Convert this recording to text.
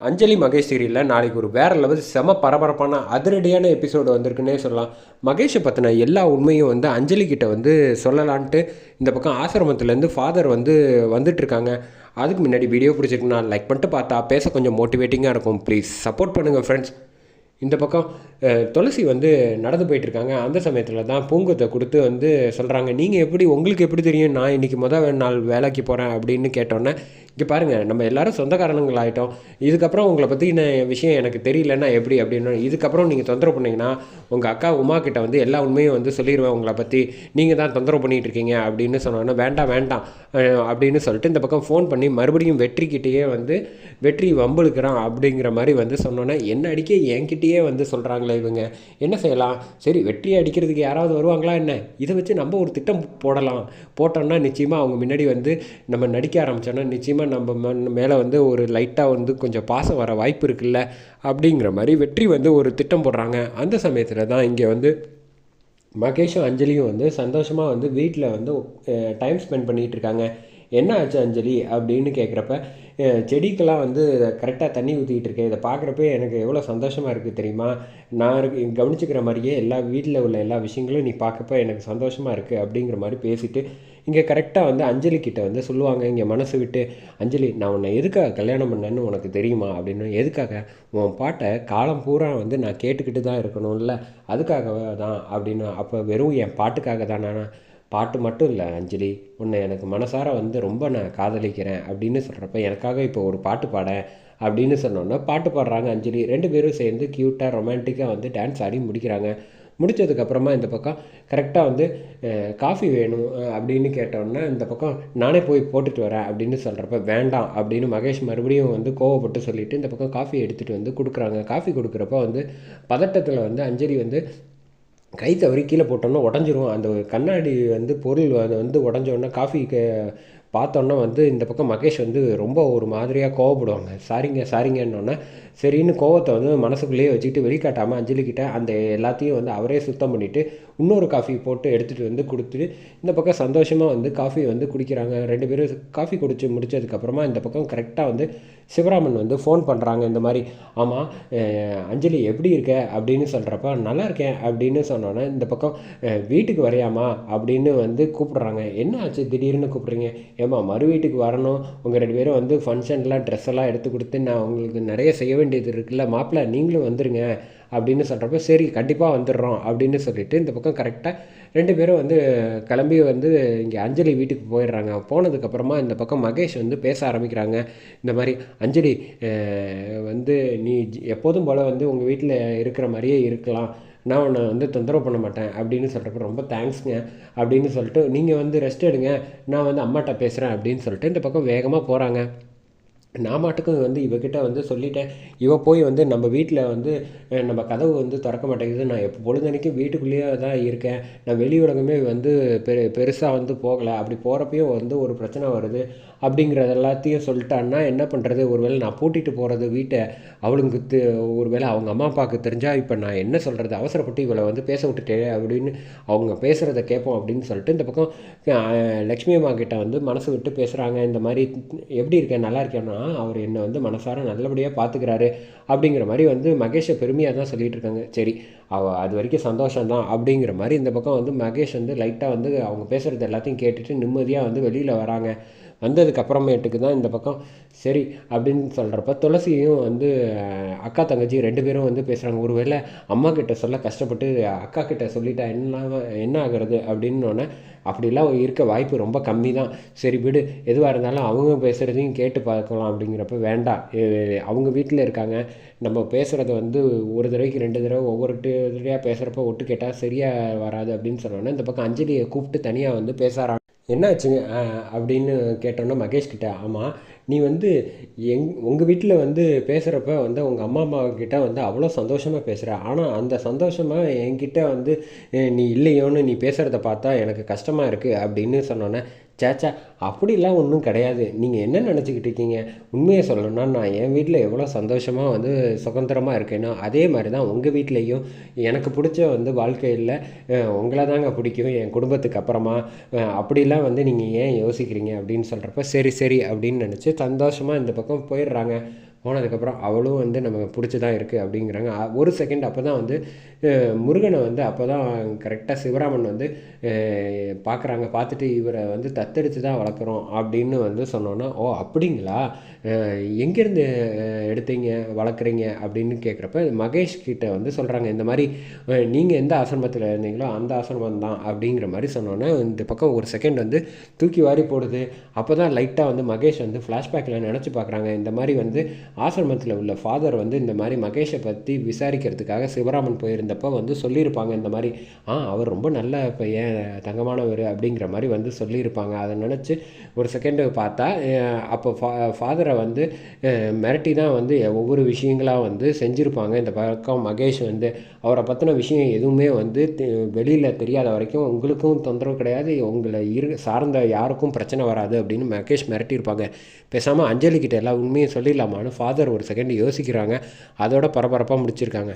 அஞ்சலி மகேஷ் சீரியலில் நாளைக்கு ஒரு வேறு லெவல் செம பரபரப்பான அதிரடியான எபிசோடு வந்திருக்குன்னே சொல்லலாம். மகேஷை பற்றின எல்லா உண்மையும் வந்து அஞ்சலி கிட்ட வந்து சொல்லலான்ட்டு இந்த பக்கம் ஆசிரமத்துலேருந்து ஃபாதர் வந்து வந்துட்டுருக்காங்க அதுக்கு முன்னாடி வீடியோ பிடிச்சிருக்குன்னா லைக் பண்ணிட்டு பார்த்தா பேச கொஞ்சம் மோட்டிவேட்டிங்காக இருக்கும். ப்ளீஸ் சப்போர்ட் பண்ணுங்கள் ஃப்ரெண்ட்ஸ் இந்த பக்கம் துளசி வந்து நடந்து போயிட்டுருக்காங்க அந்த சமயத்தில் தான் பூங்கொத்தை கொடுத்து வந்து சொல்கிறாங்க நீங்கள் எப்படி உங்களுக்கு எப்படி தெரியும்? நான் இன்றைக்கி முதல் நாள் வேலைக்கு போகிறேன் அப்படின்னு கேட்டோன்னே இங்கே பாருங்கள் நம்ம எல்லாரும் சொந்தக்காரனுங்கள் ஆகிட்டோம் இதுக்கப்புறம் உங்களை பற்றின விஷயம் எனக்கு தெரியலன்னா எப்படி அப்படின்னு இதுக்கப்புறம் நீங்கள் தொந்தரவு பண்ணிங்கன்னா உங்கள் அக்கா உமா கிட்ட வந்து எல்லா உண்மையும் வந்து சொல்லிடுவேன் உங்களை பற்றி நீங்கள் தான் தொந்தரவு பண்ணிகிட்டு இருக்கீங்க அப்படின்னு சொன்னோன்னே வேண்டாம் வேண்டாம் அப்படின்னு சொல்லிட்டு இந்த பக்கம் ஃபோன் பண்ணி மறுபடியும் வெற்றிக்கிட்டேயே வந்து வெற்றி வம்புழுக்கிறான் அப்படிங்கிற மாதிரி வந்து சொன்னோன்னே என்ன அடிக்க என்கிட்டயே வந்து சொல்கிறாங்களே இவங்க. என்ன செய்யலாம்? சரி வெற்றியை அடிக்கிறதுக்கு யாராவது வருவாங்களா என்ன? இதை வச்சு நம்ம ஒரு திட்டம் போடலாம். போட்டோம்னா நிச்சயமாக அவங்க முன்னாடி வந்து நம்ம நடிக்க ஆரம்பித்தோன்னா நிச்சயமாக நம்ம மேலே வந்து ஒரு லைட்டாக வந்து கொஞ்சம் பாசம் வர வாய்ப்பு இருக்குல்ல? அப்படிங்கிற மாதிரி வெற்றி வந்து ஒரு திட்டம் போடுறாங்க. அந்த சமயத்தில் தான் இங்கே வந்து மகேஷும் அஞ்சலியும் வந்து சந்தோஷமாக வந்து வீட்டில் வந்து டைம் ஸ்பெண்ட் பண்ணிகிட்டு இருக்காங்க. என்ன ஆச்சு அஞ்சலி? அப்படின்னு கேட்குறப்ப செடிக்கெல்லாம் வந்து கரெக்டாக தண்ணி ஊற்றிக்கிட்டு இருக்கேன். இதை பார்க்குறப்ப எனக்கு எவ்வளோ சந்தோஷமாக இருக்குது தெரியுமா? நான் இருக்கு கவனிச்சுக்கிற மாதிரியே எல்லா வீட்டில் உள்ள எல்லா விஷயங்களும் நீ பார்க்கப்ப எனக்கு சந்தோஷமாக இருக்குது அப்படிங்கிற மாதிரி பேசிட்டு இங்கே கரெக்டாக வந்து அஞ்சலி கிட்ட வந்து சொல்லுவாங்க. இங்கே மனசு விட்டு அஞ்சலி நான் உன்னை எதுக்காக கல்யாணம் பண்ணேன்னு உனக்கு தெரியுமா? அப்படின்னு. எதுக்காக? உன் பாட்டை காலம் பூரா வந்து நான் கேட்டுக்கிட்டு தான் இருக்கணும்ல. அதுக்காக தான்? அப்படின்னு. அப்போ வெறும் என் பாட்டுக்காக தானா பாட்டு மட்டும் இல்லை அஞ்சலி உன்னை எனக்கு மனசார வந்து ரொம்ப நான் காதலிக்கிறேன். அப்படின்னு சொல்கிறப்ப எனக்காக இப்போ ஒரு பாட்டு பாட அப்படின்னு சொன்னோன்னா பாட்டு பாடுறாங்க அஞ்சலி. ரெண்டு பேரும் சேர்ந்து க்யூட்டாக ரொமான்டிக்காக வந்து டான்ஸ் ஆடி முடிக்கிறாங்க. முடிச்சதுக்கப்புறமா இந்த பக்கம் கரெக்டாக வந்து காஃபி வேணும் அப்படின்னு கேட்டோன்னே இந்த பக்கம் நானே போய் போட்டுட்டு வரேன் அப்படின்னு சொல்கிறப்ப வேண்டாம் அப்படின்னு மகேஷ் மறுபடியும் வந்து கோவப்பட்டு சொல்லிவிட்டு இந்த பக்கம் காஃபி எடுத்துகிட்டு வந்து கொடுக்குறாங்க. காஃபி கொடுக்குறப்ப வந்து பதட்டத்தில் வந்து அஞ்சலி வந்து கை தவறி கீழே போட்டோன்னா உடஞ்சிரும். அந்த கண்ணாடி வந்து பொருள் வந்து உடஞ்சோடனே காஃபி பார்த்தோன்னா வந்து இந்த பக்கம் மகேஷ் வந்து ரொம்ப ஒரு மாதிரியாக கோவப்படுவாங்க. சாரிங்க சாரிங்கன்னொன்னே சரின்னு கோவத்தை வந்து மனசுக்குள்ளேயே வச்சுக்கிட்டு வெளிக்காட்டாமல் அஞ்சலிக்கிட்ட அந்த எல்லாத்தையும் வந்து அவரே சுத்தம் பண்ணிவிட்டு இன்னொரு காஃபி போட்டு எடுத்துகிட்டு வந்து கொடுத்துட்டு இந்த பக்கம் சந்தோஷமாக வந்து காஃபி வந்து குடிக்கிறாங்க. ரெண்டு பேரும் காஃபி குடிச்சு முடிச்சதுக்கப்புறமா இந்த பக்கம் கரெக்டாக வந்து சிவராமன் வந்து ஃபோன் பண்ணுறாங்க இந்த மாதிரி. ஆமாம் அஞ்சலி எப்படி இருக்க? அப்படின்னு சொல்கிறப்ப நல்லா இருக்கேன். அப்படின்னு சொன்னோன்னே இந்த பக்கம் வீட்டுக்கு வரையாமா அப்படின்னு வந்து கூப்பிட்றாங்க. என்ன ஆச்சு? திடீர்னு கூப்பிட்றீங்க? ஏம்மா மறு வீட்டுக்கு வரணும். உங்கள் ரெண்டு பேரும் வந்து ஃபங்க்ஷன்லாம் ட்ரெஸ் எல்லாம் எடுத்து கொடுத்து நான் உங்களுக்கு நிறைய செய்ய வேண்டியது இருக்குல்ல மாப்பிள்ளை நீங்களும் வந்துருங்க அப்படின்னு சொல்கிறப்ப சரி கண்டிப்பாக வந்துடுறோம் அப்படின்னு சொல்லிட்டு இந்த பக்கம் கரெக்டாக ரெண்டு பேரும் வந்து கிளம்பி வந்து இங்கே அஞ்சலி வீட்டுக்கு போயிடுறாங்க. போனதுக்கப்புறமா இந்த பக்கம் மகேஷ் வந்து பேச ஆரம்பிக்கிறாங்க. இந்த மாதிரி அஞ்சலி வந்து நீ எப்போதும் போல் வந்து உங்கள் வீட்டில் இருக்கிற மாதிரியே இருக்கலாம். நான் உன்னை வந்து தொந்தரவு பண்ண மாட்டேன் அப்படின்னு சொல்கிறப்ப ரொம்ப தேங்க்ஸ்ங்க அப்படின்னு சொல்லிட்டு நீங்கள் வந்து ரெஸ்ட் எடுங்க. நான் வந்து அம்மாட்ட பேசுகிறேன் அப்படின்னு சொல்லிட்டு இந்த பக்கம் வேகமாக போகிறாங்க நான் மாட்டுக்கும் வந்து இவகிட்ட வந்து சொல்லிட்டேன். இவ போய் வந்து நம்ம வீட்டில் வந்து நம்ம கதவு வந்து திறக்க மாட்டேங்குது. நான் எப்போ பொழுதனைக்கும் வீட்டுக்குள்ளேயே தான் இருக்கேன். நான் வெளி உலகமே வந்து பெரு பெருசாக வந்து போகலை. அப்படி போகிறப்பையும் வந்து ஒரு பிரச்சனை வருது. அப்படிங்கிறது எல்லாத்தையும் சொல்லிட்டான்னா என்ன பண்ணுறது ஒருவேளை நான் பூட்டிட்டு போகிறது வீட்டை அவளுக்கு ஒரு ஒருவேளை அவங்க அம்மா அப்பாவுக்கு தெரிஞ்சால் இப்போ நான் என்ன சொல்கிறது அவசரப்பட்டு இவளை வந்து பேச விட்டுட்டே அப்படின்னு அவங்க பேசுகிறத கேட்போம் அப்படின்னு சொல்லிட்டு இந்த பக்கம் லக்ஷ்மி அம்மா கிட்ட வந்து மனசு விட்டு பேசுகிறாங்க இந்த மாதிரி எப்படி இருக்கேன் நல்லா இருக்கேன்னா அவர் என்னை வந்து மனசார நல்லபடியாக பார்த்துக்கிறாரு அப்படிங்கிற மாதிரி வந்து மகேஷை பெருமையாக தான் சொல்லிட்டு இருக்காங்க. சரி அவ அது வரைக்கும் சந்தோஷம்தான் அப்படிங்கிற மாதிரி இந்த பக்கம் வந்து மகேஷ் வந்து லைட்டாக வந்து அவங்க பேசுகிறது எல்லாத்தையும் கேட்டுட்டு நிம்மதியாக வந்து வெளியில் வராங்க. வந்ததுக்கு அப்புறமேட்டுக்கு தான் இந்த பக்கம் சரி அப்படின்னு சொல்கிறப்ப துளசியும் வந்து அக்கா தங்கச்சி ரெண்டு பேரும் வந்து பேசுகிறாங்க ஒருவேளை அம்மா கிட்ட சொல்ல கஷ்டப்பட்டு அக்கா கிட்ட சொல்லிட்டா என்ன என்ன ஆகிறது அப்படின்னோடனே அப்படிலாம் இருக்க வாய்ப்பு ரொம்ப கம்மி தான் சரி விடு எதுவாக இருந்தாலும் அவங்க பேசுகிறதையும் கேட்டு பார்க்கலாம் அப்படிங்கிறப்ப வேண்டாம். அவங்க வீட்டில் இருக்காங்க. நம்ம பேசுகிறத வந்து ஒரு தடவைக்கு ரெண்டு தடவை ஒவ்வொரு தடவையாக பேசுகிறப்ப ஒட்டு கேட்டால் சரியாக வராது அப்படின்னு சொன்னோன்னே இந்த பக்கம் அஞ்சலியை கூப்பிட்டு தனியாக வந்து பேச என்னாச்சுங்க? அப்படின்னு கேட்டோன்னா மகேஷ் கிட்ட ஆமாம் நீ வந்து எங் உங்கள் வீட்டில் வந்து பேசுகிறப்ப வந்து உங்கள் அம்மா அம்மாக்கிட்ட வந்து அவ்வளோ சந்தோஷமாக பேசுகிற ஆனால் அந்த சந்தோஷமாக என்கிட்ட வந்து நீ இல்லையோன்னு நீ பேசுகிறத பார்த்தா எனக்கு கஷ்டமாக இருக்குது அப்படின்னு சொன்னோன்னே சேச்சா அப்படிலாம் ஒன்றும் கிடையாது. நீங்கள் என்ன நினச்சிக்கிட்டு இருக்கீங்க? உண்மையை சொல்லணும்னா நான் என் வீட்டில் எவ்வளோ சந்தோஷமாக வந்து சுதந்திரமாக இருக்கேனோ அதே மாதிரி தான் உங்கள் வீட்லேயும் எனக்கு பிடிச்ச வந்து வாழ்க்கையில் உங்களை தாங்க பிடிக்கும். என் குடும்பத்துக்கு அப்புறமா அப்படிலாம் வந்து நீங்கள் ஏன் யோசிக்கிறீங்க? அப்படின்னு சொல்கிறப்ப சரி சரி அப்படின்னு நினச்சி சந்தோஷமாக இந்த பக்கம் போயிடுறாங்க. போனதுக்கப்புறம் அவளும் வந்து நமக்கு பிடிச்சி தான் இருக்குது அப்படிங்கிறாங்க ஒரு செகண்ட் அப்போ தான் வந்து முருகனை வந்து அப்போ தான் கரெக்டாக சிவராமன் வந்து பார்க்குறாங்க பார்த்துட்டு இவரை வந்து தத்தெடுத்து தான் வளர்க்குறோம் அப்படின்னு வந்து சொன்னோன்னா ஓ அப்படிங்களா? எங்கேருந்து எடுத்தீங்க வளர்க்குறீங்க? அப்படின்னு கேட்குறப்ப மகேஷ் கிட்ட வந்து சொல்கிறாங்க இந்த மாதிரி நீங்கள் எந்த ஆசிரமத்தில் இருந்தீங்களோ அந்த ஆசிரமம் தான் அப்படிங்கிற மாதிரி சொன்னோன்னே இந்த பக்கம் ஒரு செகண்ட் வந்து தூக்கி வாரி போடுது. அப்போ தான் லைட்டாக வந்து மகேஷ் வந்து ஃப்ளாஷ்பேக்கில் நினச்சி பார்க்குறாங்க இந்த மாதிரி வந்து ஆசிரமத்தில் உள்ள ஃபாதர் வந்து இந்த மாதிரி மகேஷை பற்றி விசாரிக்கிறதுக்காக சிவராமன் போயிருந்தப்போ வந்து சொல்லியிருப்பாங்க இந்த மாதிரி ஆ அவர் ரொம்ப நல்ல இப்போ ஏன் தங்கமானவர் அப்படிங்கிற மாதிரி வந்து சொல்லியிருப்பாங்க. அதை நினச்சி ஒரு செகண்டு பார்த்தா அப்போ ஃபா ஃபாதரை வந்து மிரட்டி தான் வந்து ஒவ்வொரு விஷயங்களாக வந்து செஞ்சுருப்பாங்க. இந்த பக்கம் மகேஷ் வந்து அவரை பற்றின விஷயம் எதுவுமே வந்து வெளியில் தெரியாத வரைக்கும் உங்களுக்கும் தொந்தரவு கிடையாது உங்களை இரு சார்ந்த யாருக்கும் பிரச்சனை வராது அப்படின்னு மகேஷ் மிரட்டியிருப்பாங்க. பேசாமல் அஞ்சலி கிட்ட எல்லா உண்மையும் சொல்லிடலாமான்னு ஃபாதர் ஒரு செகண்ட் யோசிக்கிறாங்க. அதோட பரபரப்பாக முடிச்சிருக்காங்க.